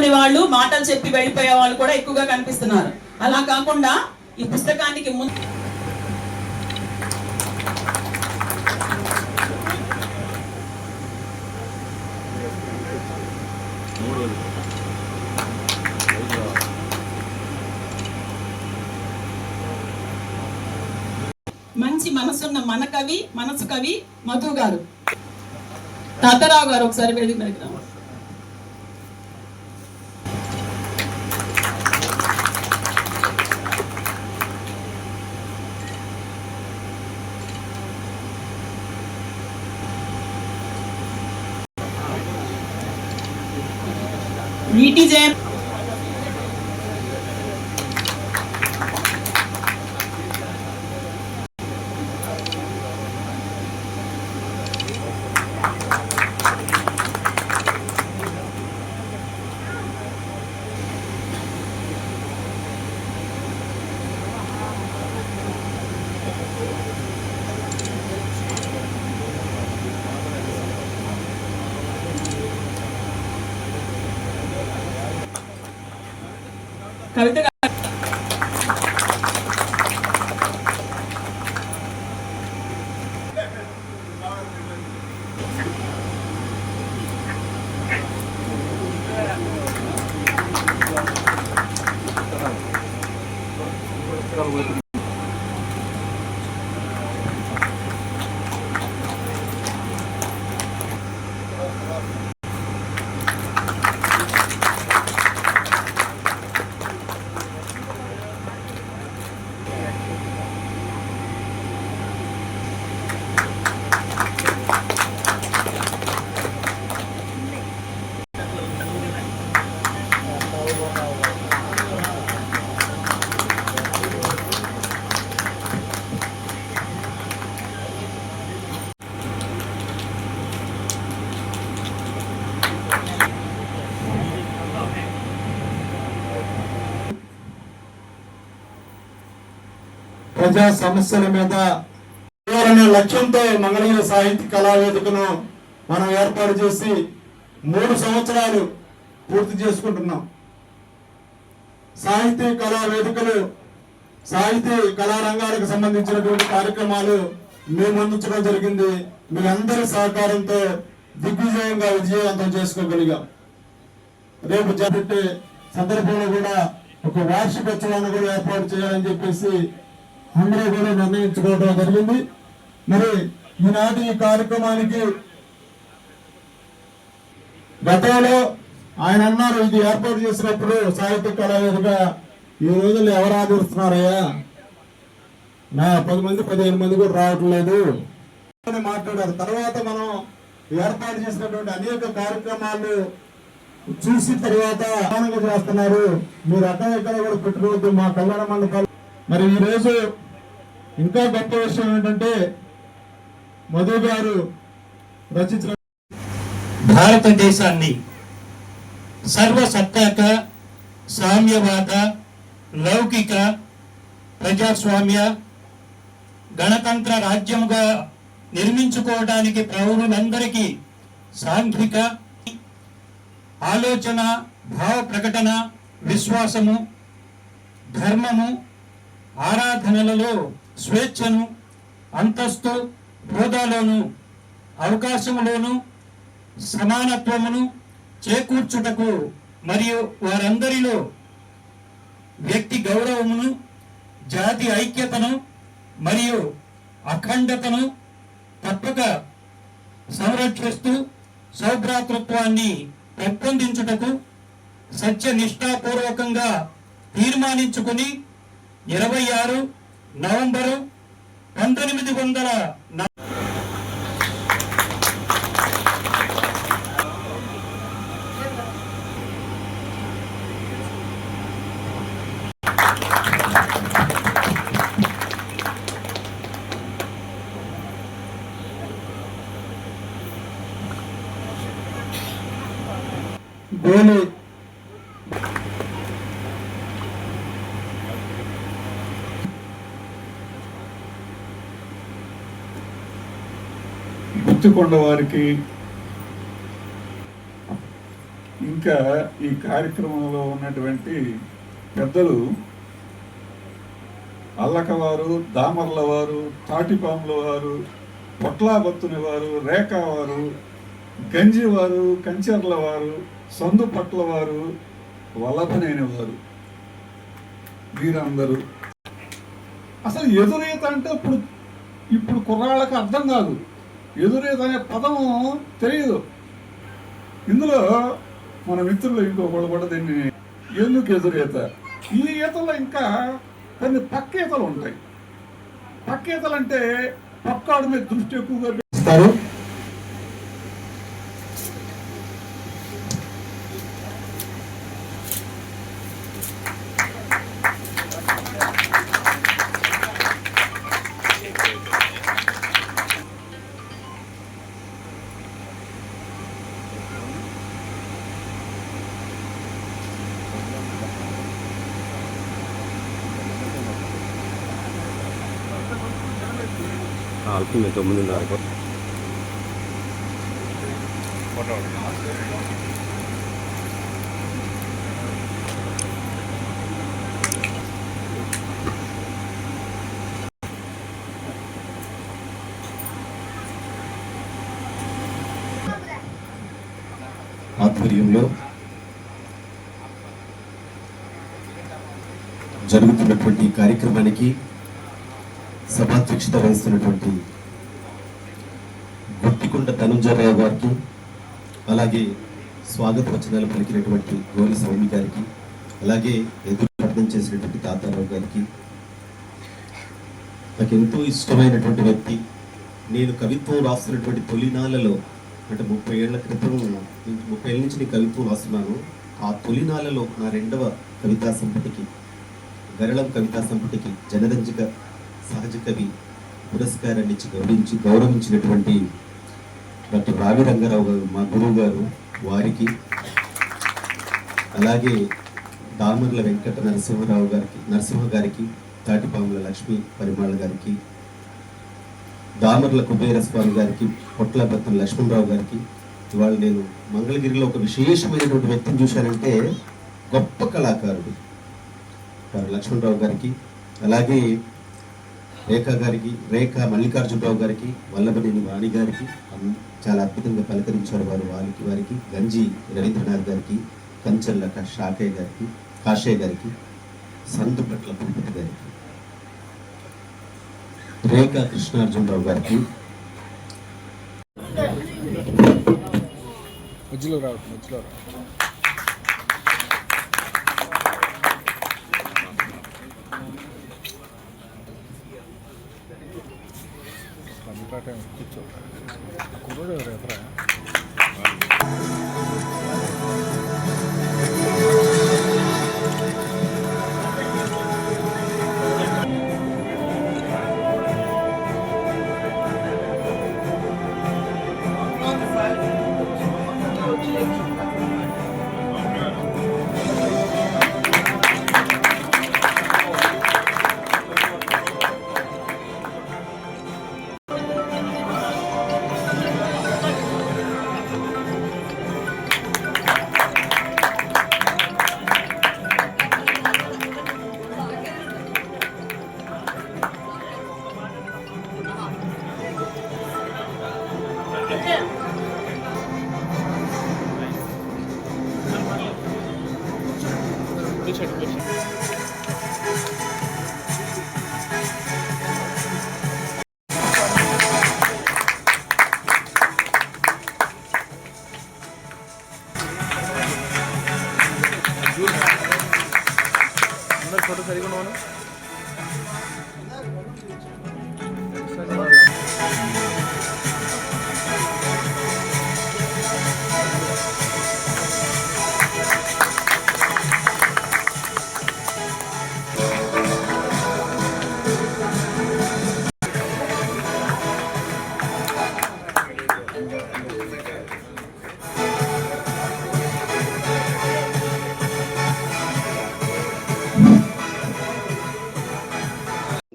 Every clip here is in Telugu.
పట్టించుకునే వాళ్ళు మాటలు చెప్పి వెళ్ళిపోయే వాళ్ళు కూడా ఎక్కువగా కనిపిస్తున్నారు. అలా కాకుండా ఈ పుస్తకానికి ముందు మంచి మనసున్న మన కవి మనసు కవి మధు గారు. తాతారావు గారు ఒకసారి వేదిక మీదకి కవిత ప్రజా సమస్యల మీద అనే లక్ష్యంతో మంగళగిరి సాహిత్య కళావేదికను మనం ఏర్పాటు చేసి మూడు సంవత్సరాలు పూర్తి చేసుకుంటున్నాం. సాహిత్య కళా వేదికలు సాహితీ కళా సంబంధించినటువంటి కార్యక్రమాలు మేము అందించడం జరిగింది. మీ అందరి సహకారంతో దిగ్విజయంగా విజయవంతం చేసుకోగలిగాం. రేపు జరిగే సందర్భంలో కూడా ఒక వార్షికోత్సవాన్ని కూడా ఏర్పాటు చేయాలని చెప్పేసి అందరూ కూడా నిర్ణయించుకోవడం జరిగింది. మరి ఈనాటి ఈ కార్యక్రమానికి గతంలో ఆయన అన్నారు ఇది ఏర్పాటు చేసినప్పుడు సాహిత్య కళావేదిగా ఈ రోజుల్లో ఎవరు ఆదరిస్తున్నారయ్యా? నా పది మంది పదిహేను మంది కూడా రావట్లేదు అని మాట్లాడారు. తర్వాత మనం ఏర్పాటు చేసినటువంటి అనేక కార్యక్రమాలు చూసిన తర్వాత చేస్తున్నారు. మీరు అక్కడ ఇక్కడ కూడా పెట్టుకోవద్దు మా కళ్యాణ మండపాలు మరి ఈ రోజు ఇంకా గొప్ప విషయం ఏంటంటే మధు గారు రచించిన భారతదేశాన్ని సర్వసత్తాక సామ్యవాద లౌకిక ప్రజాస్వామ్య గణతంత్ర రాజ్యముగా నిర్మించుకోవడానికి పౌరులందరికీ సాంఘిక ఆలోచన భావ ప్రకటన విశ్వాసము ధర్మము ఆరాధనలలో స్వేచ్ఛను అంతస్తు హోదాలోను అవకాశములోను సమానత్వమును చేకూర్చుటకు మరియు వారందరిలో వ్యక్తి గౌరవమును జాతి ఐక్యతను మరియు అఖండతను తప్పక సంరక్షిస్తూ సౌభ్రాతృత్వాన్ని పెంపొందించుటకు సత్య నిష్ఠాపూర్వకంగా తీర్మానించుకుని ఇరవై ఆరు నవంబరు పంతొమ్మిది వందల గోలి గుర్తుకొండ వారికి ఇంకా ఈ కార్యక్రమంలో ఉన్నటువంటి పెద్దలు అల్లకవారు దామర్ల వారు తాటిపాముల వారు పొట్లాబత్తుని వారు రేఖావారు గంజివారు కంచెర్ల వారు కంచర్ల వారు సందు పట్ల వారు వారు వీరందరూ అసలు ఎదురీత అంటే ఇప్పుడు ఇప్పుడు కుర్రాళ్ళకి అర్థం కాదు. ఎదురీత అనే పదం తెలియదు ఇందులో మన మిత్రులు ఇంకొకళ్ళు కూడా దీన్ని ఎందుకు ఎదురేత? ఈ ఈతలో ఇంకా కొన్ని పక్క ఈతలు ఉంటాయి. పక్క ఈతలు అంటే పక్కాడు మీద దృష్టి ఎక్కువగా ఇస్తారు. అవుతుంది తొమ్మిదిన్నర ఆధ్వర్యంలో జరుగుతున్నటువంటి ఈ కార్యక్రమానికి సభాధ్యక్షత వహిస్తున్నటువంటి గుత్తికొండ ధనుంజయరావు గారికి అలాగే స్వాగత వచనాలు పలికినటువంటి గౌరీ స్వామి గారికి అలాగే ఎదురు ఎదురుపట్నం చేసినటువంటి తాతారావు గారికి. నాకు ఎంతో ఇష్టమైనటువంటి వ్యక్తి. నేను కవిత్వం రాస్తున్నటువంటి తొలినాళ్ళలో అంటే ముప్పై ఏళ్ళ క్రితం ముప్పై ఏళ్ళ నుంచి నేను కవిత్వం రాస్తున్నాను. ఆ తొలినాళ్ళలో నా రెండవ కవితా సంపుటికి గరళం కవితా సంపుటికి జనరంజక సహజ కవి పురస్కారాన్ని ఇచ్చి గౌరవించి గౌరవించినటువంటి డాక్టర్ రావి రంగారావు గారు మా గురువు గారు వారికి అలాగే దామర్ల వెంకట నరసింహరావు గారికి నరసింహ గారికి తాటిపాముల లక్ష్మి పరిమాళ గారికి దామర్ల కుబేర స్వామి గారికి పొట్లబత్తం లక్ష్మణరావు గారికి ఇవాళ నేను మంగళగిరిలో ఒక విశేషమైనటువంటి వ్యక్తిని చూశానంటే గొప్ప కళాకారుడు వారు లక్ష్మణరావు గారికి అలాగే రేఖా గారికి రేఖ మల్లికార్జునరావు గారికి వల్లభనేని వాణి గారికి చాలా అద్భుతంగా పలకరించారు వారు వారికి వారికి గంజి రవీంద్రనాథ్ గారికి కంచెల్ల షాకే షాకయ్య గారికి కాషయ్య గారికి సందుపట్ల భూపతి గారికి రేఖా కృష్ణార్జునరావు గారికి మధ్యలో రావట్లేదు మధ్యలో రావట్లేదు. ಟಾಟಾ ಕೂರೋದು ಅವ್ರ ಹತ್ರ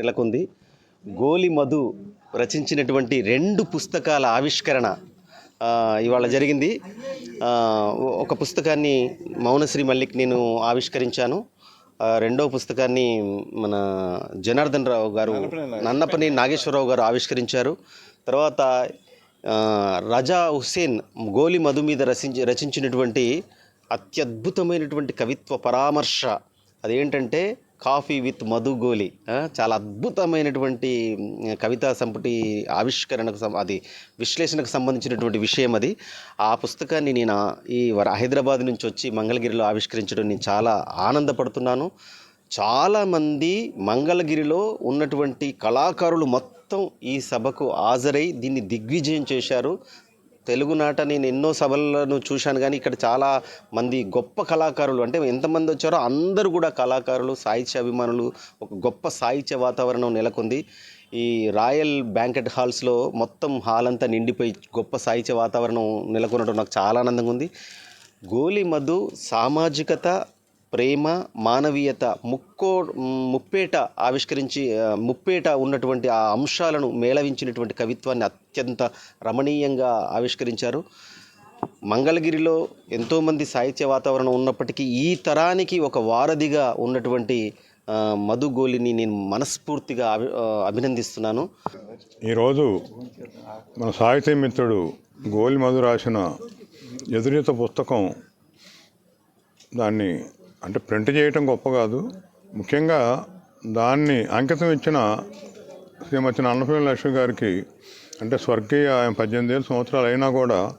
నెలకొంది. గోలి మధు రచించినటువంటి రెండు పుస్తకాల ఆవిష్కరణ ఇవాళ జరిగింది. ఒక పుస్తకాన్ని మౌనశ్రీ మల్లిక్ నేను ఆవిష్కరించాను. రెండవ పుస్తకాన్ని మన జనార్దన్ రావు గారు నన్నపని నాగేశ్వరరావు. గారు ఆవిష్కరించారు. తర్వాత రజా హుస్సేన్ గోలి మధు మీద రచించి రచించినటువంటి అత్యద్భుతమైనటువంటి కవిత్వ పరామర్శ అదేంటంటే కాఫీ విత్ మధు గోలి. చాలా అద్భుతమైనటువంటి కవితా సంపుటి ఆవిష్కరణకు అది విశ్లేషణకు సంబంధించినటువంటి విషయం అది. ఆ పుస్తకాన్ని నేను ఈ హైదరాబాద్ నుంచి వచ్చి మంగళగిరిలో ఆవిష్కరించడం నేను చాలా ఆనందపడుతున్నాను. చాలామంది మంగళగిరిలో ఉన్నటువంటి కళాకారులు మొత్తం ఈ సభకు హాజరై దీన్ని దిగ్విజయం చేశారు. తెలుగునాట నేను ఎన్నో సభలను చూశాను కానీ ఇక్కడ చాలా మంది గొప్ప కళాకారులు అంటే ఎంతమంది వచ్చారో అందరూ కూడా కళాకారులు సాహిత్య అభిమానులు ఒక గొప్ప సాహిత్య వాతావరణం నెలకొంది. ఈ రాయల్ బ్యాంకెట్ హాల్స్లో మొత్తం హాల్ అంతా నిండిపోయి గొప్ప సాహిత్య వాతావరణం నెలకొనడం నాకు చాలా ఆనందంగా ఉంది. గోలి మధు సామాజికత ప్రేమ మానవీయత ముక్కో ముప్పేట ఆవిష్కరించి ముప్పేట ఉన్నటువంటి ఆ అంశాలను మేళవించినటువంటి కవిత్వాన్ని అత్యంత రమణీయంగా ఆవిష్కరించారు. మంగళగిరిలో ఎంతోమంది సాహిత్య వాతావరణం ఉన్నప్పటికీ ఈ తరానికి ఒక వారధిగా ఉన్నటువంటి మధుగోలిని నేను మనస్ఫూర్తిగా అభి అభినందిస్తున్నాను. ఈరోజు మన సాహిత్య మిత్రుడు గోలి మధు రాసిన ఎదురీత పుస్తకం దాన్ని అంటే ప్రింట్ చేయటం గొప్ప కాదు. ముఖ్యంగా దాన్ని అంకితం ఇచ్చిన శ్రీమతి అన్నపూర్ణ లక్ష్మి గారికి అంటే స్వర్గీయ ఆయన పద్దెనిమిది ఏళ్ళ సంవత్సరాలు అయినా కూడా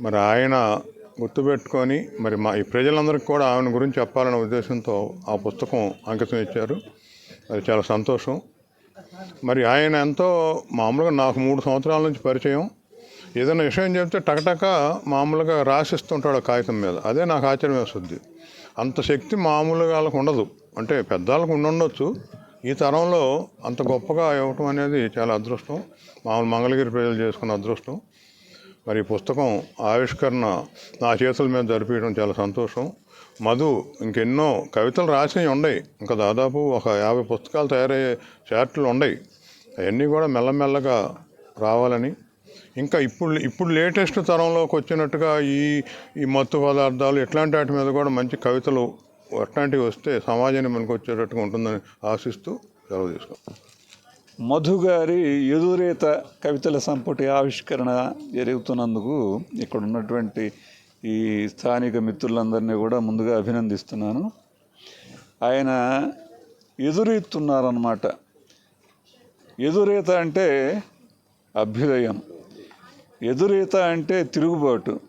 మరి ఆయన గుర్తుపెట్టుకొని మరి మా ఈ ప్రజలందరికీ కూడా ఆయన గురించి చెప్పాలనే ఉద్దేశంతో ఆ పుస్తకం అంకితం ఇచ్చారు. అది చాలా సంతోషం. మరి ఆయన ఎంతో మామూలుగా నాకు మూడు సంవత్సరాల నుంచి పరిచయం. ఏదైనా విషయం చెప్తే టకటక మామూలుగా రాసిస్తుంటాడు కాగితం మీద. అదే నాకు ఆశ్చర్యం వేస్తుంది. అంత శక్తి మామూలుగా వాళ్ళకు ఉండదు. అంటే పెద్దవాళ్ళకు ఉండుండొచ్చు. ఈ తరంలో అంత గొప్పగా ఇవ్వటం అనేది చాలా అదృష్టం. మామూలు మంగళగిరి ప్రజలు చేసుకున్న అదృష్టం. మరి ఈ పుస్తకం ఆవిష్కరణ నా చేతుల మీద జరిపించడం చాలా సంతోషం. మధు ఇంకెన్నో కవితలు రాసినవి ఉన్నాయి ఇంకా దాదాపు ఒక యాభై పుస్తకాలు తయారయ్యే చార్ట్లు ఉన్నాయి అవన్నీ కూడా మెల్లమెల్లగా రావాలని ఇంకా ఇప్పుడు ఇప్పుడు లేటెస్ట్ తరంలోకి వచ్చినట్టుగా ఈ ఈ మత్తు పదార్థాలు ఇట్లాంటి వాటి మీద కూడా మంచి కవితలు అట్లాంటివి వస్తే సమాజాన్ని మనకు వచ్చేటట్టుగా ఉంటుందని ఆశిస్తూ సెలవు తీసుకో మధు గారి ఎదురేత కవితల సంపుటి ఆవిష్కరణ జరుగుతున్నందుకు ఇక్కడ ఉన్నటువంటి ఈ స్థానిక మిత్రులందరినీ కూడా ముందుగా అభినందిస్తున్నాను. ఆయన ఎదురెత్తున్నారన్నమాట. ఎదురేత అంటే అభ్యుదయం. ఎదురీత అంటే తిరుగుబాటు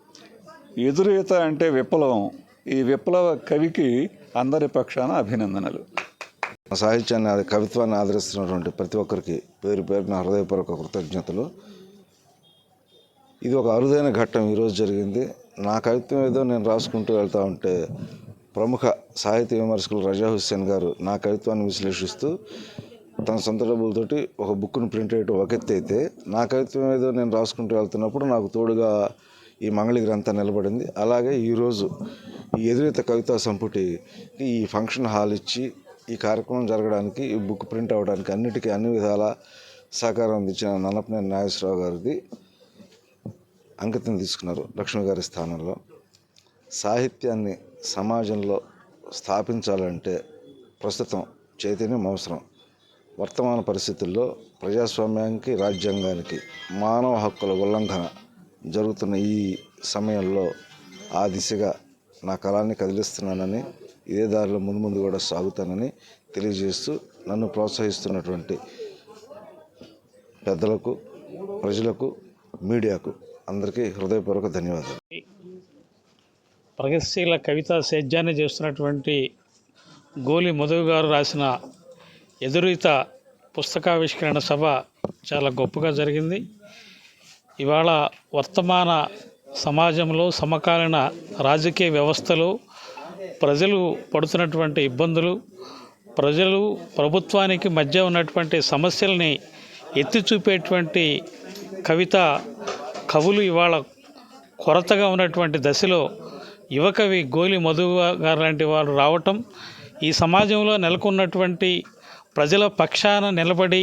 ఎదురీత అంటే విప్లవం. ఈ విప్లవ కవికి అందరి పక్షాన అభినందనలు. సాహిత్యాన్ని కవిత్వాన్ని ఆదరిస్తున్నటువంటి ప్రతి ఒక్కరికి పేరు పేరున హృదయపూర్వక కృతజ్ఞతలు. ఇది ఒక అరుదైన ఘట్టం ఈరోజు జరిగింది. నా కవిత్వం ఏదో నేను రాసుకుంటూ వెళ్తూ ఉంటే ప్రముఖ సాహిత్య విమర్శకులు రజా హుస్సేన్ గారు నా కవిత్వాన్ని విశ్లేషిస్తూ తన సొంత డబ్బులతోటి ఒక బుక్ను ప్రింట్ చేయడం ఒక ఎత్తు అయితే నా కవిత్వం ఏదో నేను రాసుకుంటూ వెళ్తున్నప్పుడు నాకు తోడుగా ఈ మంగళగిరి అంతా నిలబడింది. అలాగే ఈరోజు ఈ ఎదురీత కవితా సంపుటి ఈ ఫంక్షన్ హాల్ ఇచ్చి ఈ కార్యక్రమం జరగడానికి ఈ బుక్ ప్రింట్ అవ్వడానికి అన్నిటికీ అన్ని విధాల సహకారం అందించిన నన్నపనేని నాగేశ్వరరావు గారిది అంకితం తీసుకున్నారు లక్ష్మి గారి స్థానంలో. సాహిత్యాన్ని సమాజంలో స్థాపించాలంటే ప్రస్తుతం చైతన్యం అవసరం. వర్తమాన పరిస్థితుల్లో ప్రజాస్వామ్యానికి రాజ్యాంగానికి మానవ హక్కుల ఉల్లంఘన జరుగుతున్న ఈ సమయంలో ఆ దిశగా నా కళాన్ని కదిలిస్తున్నానని ఇదే దారిలో ముందు ముందు కూడా సాగుతానని తెలియజేస్తూ నన్ను ప్రోత్సహిస్తున్నటువంటి పెద్దలకు ప్రజలకు మీడియాకు అందరికీ హృదయపూర్వక ధన్యవాదాలు. ప్రగతిశీల కవితా సేద్యాన్ని చేస్తున్నటువంటి గోలి మధు గారు రాసిన ఎదురీత పుస్తకావిష్కరణ సభ చాలా గొప్పగా జరిగింది. ఇవాళ వర్తమాన సమాజంలో సమకాలీన రాజకీయ వ్యవస్థలో ప్రజలు పడుతున్నటువంటి ఇబ్బందులు ప్రజలు ప్రభుత్వానికి మధ్య ఉన్నటువంటి సమస్యల్ని ఎత్తి చూపేటువంటి కవిత కవులు ఇవాళ కొరతగా ఉన్నటువంటి దశలో యువకవి గోలి మధు గారు లాంటి వారు రావటం ఈ సమాజంలో నెలకొన్నటువంటి ప్రజల పక్షాన నిలబడి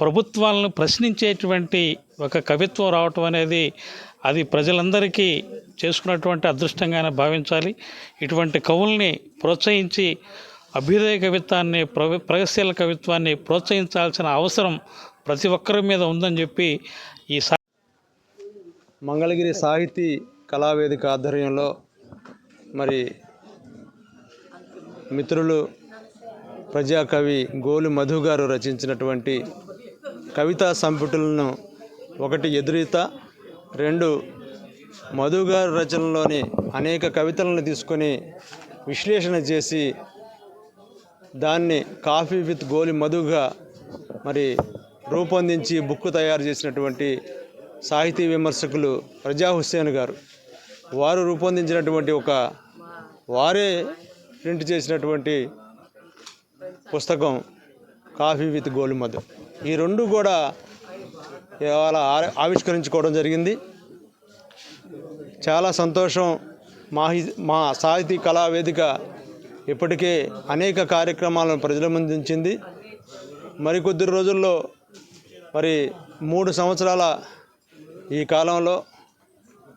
ప్రభుత్వాలను ప్రశ్నించేటువంటి ఒక కవిత్వం రావటం అనేది అది ప్రజలందరికీ చేసుకున్నటువంటి అదృష్టంగానే భావించాలి. ఇటువంటి కవుల్ని ప్రోత్సహించి అభ్యుదయ కవిత్వాన్ని ప్రగతిశీల కవిత్వాన్ని ప్రోత్సహించాల్సిన అవసరం ప్రతి ఒక్కరి మీద ఉందని చెప్పి ఈ సా మంగళగిరి సాహితీ కళావేదిక ఆధ్వర్యంలో మరి మిత్రులు ప్రజాకవి గోలు మధు గారు రచించినటువంటి కవితా సంపుటులను ఒకటి ఎదురీత రెండు మధు గారు రచనలోని అనేక కవితలను తీసుకొని విశ్లేషణ చేసి దాన్ని కాఫీ విత్ గోలి మధుగా మరి రూపొందించి బుక్ తయారు చేసినటువంటి సాహితీ విమర్శకులు ప్రజా హుస్సేన్ గారు. వారు రూపొందించినటువంటి ఒక వారే ప్రింట్ చేసినటువంటి పుస్తకం కాఫీ విత్ గోల్డ్ మధు ఈ రెండు కూడా ఇవాళ ఆవిష్కరించుకోవడం జరిగింది. చాలా సంతోషం మా హి- మా సాహితీ కళా వేదిక ఇప్పటికే అనేక కార్యక్రమాలను ప్రజల ముందుంచింది మరికొద్ది రోజుల్లో మరి మూడు సంవత్సరాల ఈ కాలంలో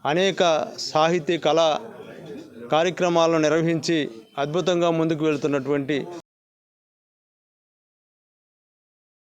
అనేక సాహితీ కళా కార్యక్రమాలను నిర్వహించి అద్భుతంగా ముందుకు వెళ్తున్నటువంటి